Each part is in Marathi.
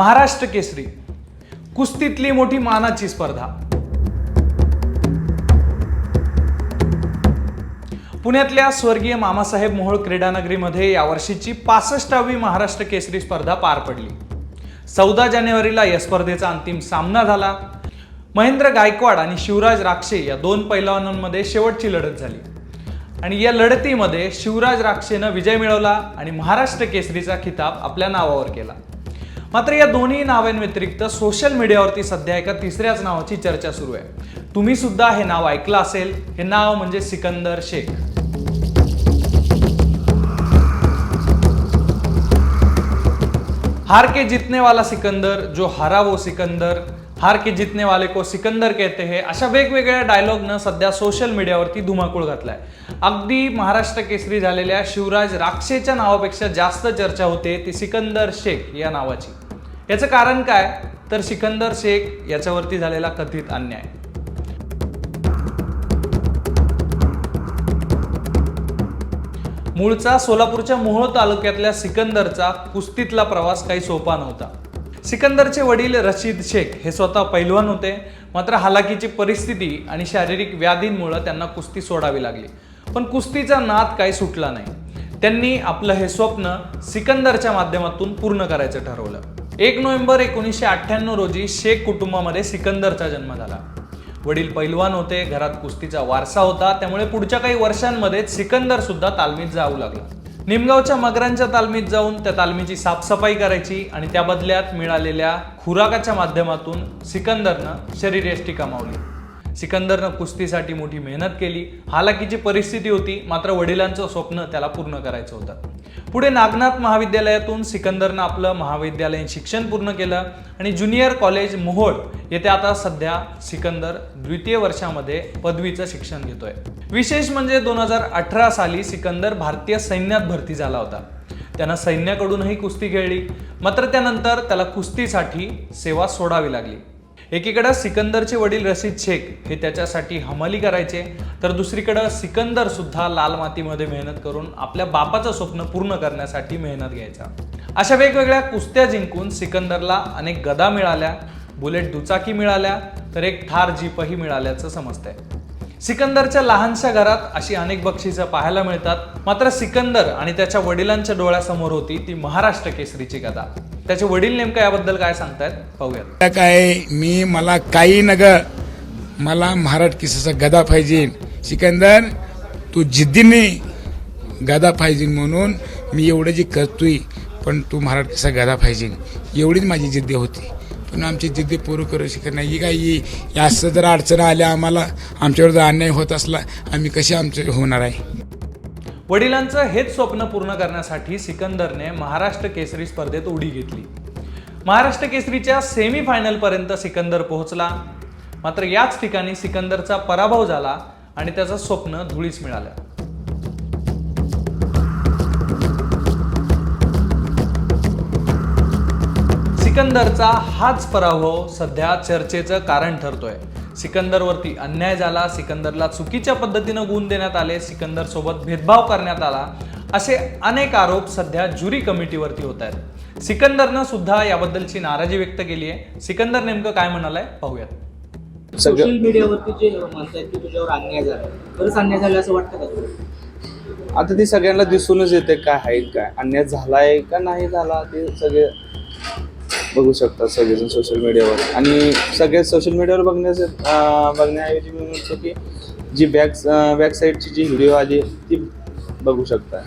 महाराष्ट्र केसरी कुस्तीतली मोठी मानाची स्पर्धा. पुण्यातल्या स्वर्गीय मामासाहेब मोहोळ क्रीडानगरीमध्ये यावर्षीची पासष्टावी महाराष्ट्र केसरी स्पर्धा पार पडली. चौदा जानेवारीला या स्पर्धेचा अंतिम सामना झाला. महेंद्र गायकवाड आणि शिवराज राक्षे या दोन पैलवानांमध्ये शेवटची लढत झाली. आणि या लढतीमध्ये शिवराज राक्षेनं विजय मिळवला आणि महाराष्ट्र केसरीचा खिताब आपल्या नावावर केला. मात्र या दोन्ही नावांव्यतिरिक्त सोशल मीडियावरती सध्या एका तिसऱ्याच नावाची चर्चा सुरू आहे. तुम्ही सुद्धा हे नाव ऐकलं असेल हे नाव म्हणजे सिकंदर शेख. हार के जितने वाला सिकंदर जो हरा वो सिकंदर हार के जितने वाले को सिकंदर कहते हैं अशा वेगवेगळ्या डायलॉगनं सध्या सोशल मीडियावरती धुमाकूळ घातलाय. अगदी महाराष्ट्र केसरी झालेल्या शिवराज राक्षेच्या नावापेक्षा जास्त चर्चा होते ती सिकंदर शेख या नावाची. याचं कारण काय? तर सिकंदर शेख याच्यावरती झालेला कथित अन्याय. मूळचा सोलापूरच्या मोहोळ तालुक्यातल्या सिकंदरचा कुस्तीतला प्रवास काही सोपा नव्हता. सिकंदरचे वडील रशीद शेख हे स्वतः पैलवान होते मात्र हालाकीची परिस्थिती आणि शारीरिक व्याधींमुळं त्यांना कुस्ती सोडावी लागली. पण कुस्तीचा नाद काही सुटला नाही. त्यांनी आपलं हे स्वप्न सिकंदरच्या माध्यमातून पूर्ण करायचं ठरवलं. एक नोव्हेंबर एकोणीसशे अठ्ठ्याण्णव रोजी शेख कुटुंबामध्ये सिकंदरचा जन्म झाला. वडील पैलवान होते घरात कुस्तीचा वारसा होता त्यामुळे पुढच्या काही वर्षांमध्ये सिकंदर सुद्धा तालमीत जाऊ लागला. निमगावच्या मगरांच्या तालमीत जाऊन त्या तालमीची साफसफाई करायची आणि त्या बदल्यात मिळालेल्या खुराकाच्या माध्यमातून सिकंदरनं शरीरयष्टी कमावली. सिकंदरनं कुस्तीसाठी मोठी मेहनत केली. हालाकीची परिस्थिती होती मात्र वडिलांचं स्वप्न त्याला पूर्ण करायचं होतं. पुढे नागनाथ महाविद्यालयातून सिकंदरनं आपलं महाविद्यालयीन शिक्षण पूर्ण केलं आणि ज्युनियर कॉलेज मोहोळ येथे आता सध्या सिकंदर द्वितीय वर्षामध्ये पदवीचं शिक्षण घेतोय. विशेष म्हणजे दोन हजार अठरा साली सिकंदर भारतीय सैन्यात भरती झाला होता. त्यानं सैन्याकडूनही कुस्ती खेळली मात्र त्यानंतर त्याला कुस्तीसाठी सेवा सोडावी लागली. एकीकडं सिकंदरचे वडील रशीद शेख हे त्याच्यासाठी हमाली करायचे तर दुसरीकडं सिकंदर सुद्धा लाल मातीमध्ये मेहनत करून आपल्या बापाचं स्वप्न पूर्ण करण्यासाठी मेहनत घ्यायचा. अशा वेगवेगळ्या कुस्त्या जिंकून सिकंदरला अनेक गदा मिळाल्या बुलेट दुचाकी मिळाल्या तर एक थार जीपही मिळाल्याचं समजतंय. सिकंदरच्या लहानशा घरात अशी अनेक बक्षिसं पाहायला मिळतात मात्र सिकंदर आणि त्याच्या वडिलांच्या डोळ्यासमोर होती ती महाराष्ट्र केसरीची गदा. त्याचे वडील नेमकं याबद्दल काय सांगतायत? पाहूयात. काय मी मला काही नग मला महाराज किसाचा गदा पाहिजे सिकंदर तू जिद्दीने गदा पाहिजे म्हणून मी एवढं जे करतोय पण तू महाराज किसा गदा पाहिजे एवढीच माझी जिद्दी होती. पण आमची जिद्दी पूर्ण करू शकत नाही. ही काय ही असं जर अडचण आल्या आम्हाला आमच्यावर जर अन्याय होत असला आम्ही कसे आमचे होणार आहे? वडिलांचं हेच स्वप्न पूर्ण करण्यासाठी सिकंदरने महाराष्ट्र केसरी स्पर्धेत उडी घेतली. महाराष्ट्र केसरीच्या सेमी सिकंदर पोहोचला. मात्र याच ठिकाणी सिकंदरचा पराभव झाला आणि त्याचं स्वप्न धुळीस मिळालं. सिकंदरचा हाच पराभव सध्या चर्चेचं कारण ठरतोय. सिकंदरवरती अन्याय झाला सिकंदरला चुकीच्या पद्धतीनं गुण देण्यात आले सिकंदर सोबत भेदभाव करण्यात आला असे अनेक आरोप सध्या ज्युरी कमिटीवरती होत आहेत. सिकंदरनं सुद्धा याबद्दलची नाराजी व्यक्त केली आहे. सिकंदर नेमकं काय म्हणालाय पाहूयात. सोशल मीडियावरती जे म्हणतायत की तुझ्यावर अन्याय झाला. खरंच अन्याय झाला असं वाटतं का? आता ते सगळ्यांना दिसूनच येते काय आहे काय अन्याय झालाय का नाही झाला ते सगळे बघू शकतात सगळेजण सोशल मीडियावर आणि सगळे सोशल मीडियावर बघण्याचे बघण्याऐवजी मी म्हणतो की जी बॅक बॅकसाईडची जी व्हिडिओ आली ती बघू शकता.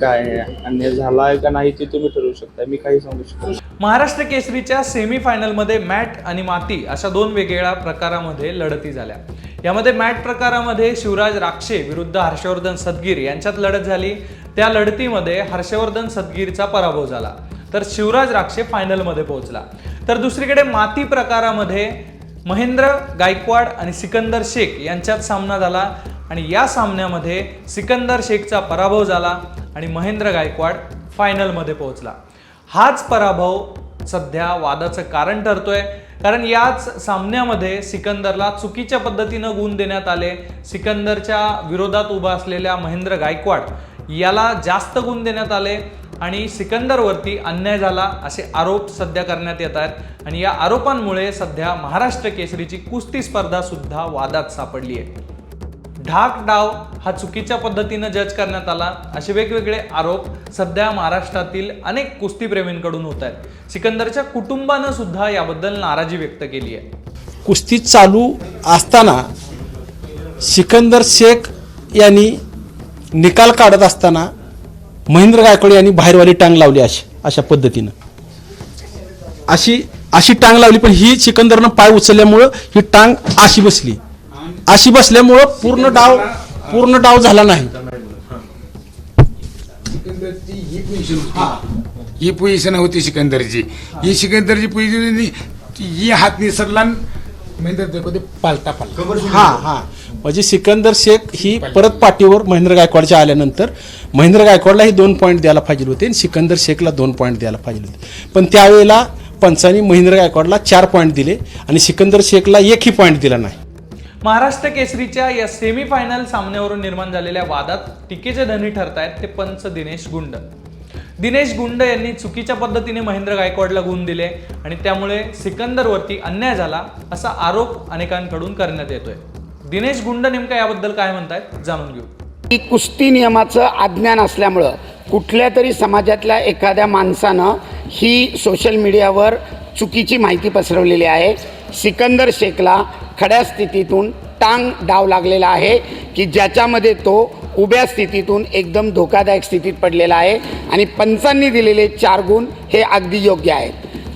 काय अन्य झाला आहे का नाही ते तुम्ही ठरवू शकता. मी काही सांगू शकतो महाराष्ट्र केसरीच्या सेमीफायनलमध्ये मॅट आणि माती अशा दोन वेगवेगळ्या प्रकारामध्ये लढती झाल्या. यामध्ये मॅट प्रकारामध्ये शिवराज राक्षे विरुद्ध हर्षवर्धन सदगीर यांच्यात लढत झाली. त्या लढतीमध्ये हर्षवर्धन सदगीरचा पराभव झाला. तर शिवराज राक्षे फायनलमध्ये पोहोचला. तर दुसरीकडे माती प्रकारामध्ये महेंद्र गायकवाड आणि सिकंदर शेख यांच्यात सामना झाला आणि या सामन्यामध्ये सिकंदर शेखचा पराभव झाला आणि महेंद्र गायकवाड फायनलमध्ये पोहोचला. हाच पराभव सध्या वादाचं कारण ठरतोय. कारण याच सामन्यामध्ये सिकंदरला चुकीच्या पद्धतीनं गुण देण्यात आले. सिकंदरच्या विरोधात उभा असलेल्या महेंद्र गायकवाड याला जास्त गुण देण्यात आले. आणि सिकंदरवरती अन्याय झाला असे आरोप सध्या करण्यात येत आहेत. आणि या आरोपांमुळे सध्या महाराष्ट्र केसरीची कुस्ती स्पर्धा सुद्धा वादात सापडली आहे. ढाक डाव हा चुकीच्या पद्धतीनं जज करण्यात आला असे वेगवेगळे आरोप सध्या महाराष्ट्रातील अनेक कुस्तीप्रेमींकडून होत आहेत. सिकंदरच्या कुटुंबानं सुद्धा याबद्दल नाराजी व्यक्त केली आहे. कुस्ती चालू असताना सिकंदर शेख यांनी निकाल काढत असताना महेंद्र गायकवाड यांनी बाहेरवाली टांग लावली अशी अशा पद्धतीनं. अशी अशी टांग लावली पण ही सिकंदरनं पाय उचलल्यामुळं ही टांग अशी बसली. अशी बसल्यामुळं पूर्ण डाव पूर्ण डाव झाला नाही. सिकंदरची ही पोझिशन होती. ही सिकंदरची. ही सिकंदरची पोझिशन होती. ही हात निसरला महेंद्र पालता पालता. हा हा. म्हणजे सिकंदर शेख ही परत पाठीवर महेंद्र गायकवाडच्या आल्यानंतर महेंद्र गायकवाडला ही दोन पॉईंट द्यायला पाहिजे होते आणि सिकंदर शेखला दोन पॉईंट द्यायला पाहिजे होते. पण त्यावेळेला पंचांनी महेंद्र गायकवाडला चार पॉईंट दिले आणि सिकंदर शेखला एकही पॉईंट दिला नाही. महाराष्ट्र केसरीच्या या सेमीफायनल सामन्यावरून निर्माण झालेल्या वादात टीकेचे धनी ठरतायत ते पंच दिनेश गुंड. दिनेश गुंड यांनी चुकीच्या पद्धतीने महेंद्र गायकवाडला गुण दिले आणि त्यामुळे सिकंदरवरती अन्याय झाला असा आरोप अनेकांकडून करण्यात येतोय. दिनेश गुंड नेमका याबद्दल काय म्हणतायत? जाणून घेऊ. की कुस्ती नियमाचं अज्ञान असल्यामुळं कुठल्या तरी समाजातल्या एखाद्या माणसानं ही सोशल मीडियावर चुकीची माहिती पसरवलेली आहे. सिकंदर शेखला खड्या स्थितीतून टांग डाव लागलेला आहे की ज्याच्यामध्ये तो उभ्या स्थितीतून एकदम धोकादायक स्थितीत पडलेला आहे आणि पंचांनी दिलेले चार गुण हे अगदी योग्य आहेत.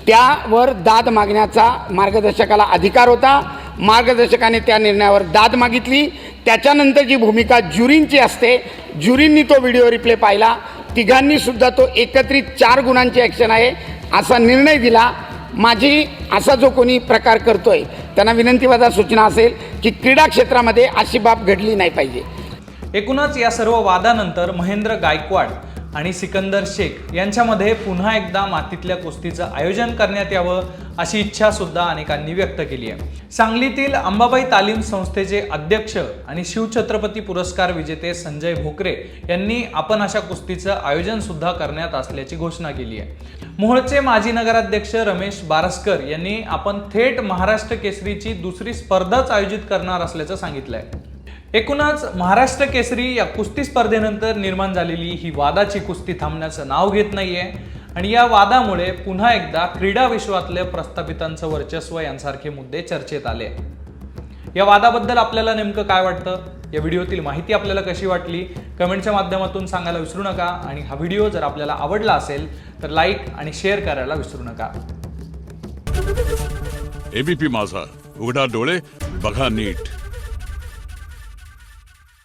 त्यावर दाद मागण्याचा मार्गदर्शकाला अधिकार होता. मार्गदर्शकाने त्या निर्णयावर दाद मागितली. त्याच्यानंतर जी भूमिका ज्युरींची असते. ज्युरींनी तो व्हिडिओ रिप्ले पाहिला. तिघांनीसुद्धा तो एकत्रित चार गुणांची ॲक्शन आहे असा निर्णय दिला. माझी असा जो कोणी प्रकार करतो आहे त्यांना विनंतीवादा सूचना असेल की क्रीडा क्षेत्रामध्ये अशी बाब घडली नाही पाहिजे. एकूणच या सर्व वादानंतर महेंद्र गायकवाड आणि सिकंदर शेख यांच्यामध्ये पुन्हा एकदा मातीतल्या कुस्तीचं आयोजन करण्यात यावं अशी इच्छा सुद्धा अनेकांनी व्यक्त केली आहे. सांगलीतील अंबाबाई तालीम संस्थेचे अध्यक्ष आणि शिवछत्रपती पुरस्कार विजेते संजय भोकरे यांनी आपण अशा कुस्तीचं आयोजन सुद्धा करण्यात असल्याची घोषणा केली आहे. मोहोळचे माजी नगराध्यक्ष रमेश बारस्कर यांनी आपण थेट महाराष्ट्र केसरीची दुसरी स्पर्धाच आयोजित करणार असल्याचं सांगितलंय. एकूणच महाराष्ट्र केसरी या कुस्ती स्पर्धेनंतर निर्माण झालेली ही वादाची कुस्ती थांबण्याचं नाव घेत नाहीये. आणि या वादामुळे पुन्हा एकदा क्रीडा विश्वातल्या प्रस्थापितांचं वर्चस्व यांसारखे मुद्दे चर्चेत आले. या वादाबद्दल आपल्याला नेमकं काय वाटतं? या व्हिडिओतील माहिती आपल्याला कशी वाटली? कमेंटच्या माध्यमातून सांगायला विसरू नका. आणि हा व्हिडिओ जर आपल्याला आवडला असेल तर लाईक आणि शेअर करायला विसरू नका. एबीपी माझा. उघडा डोळे बघा नीट.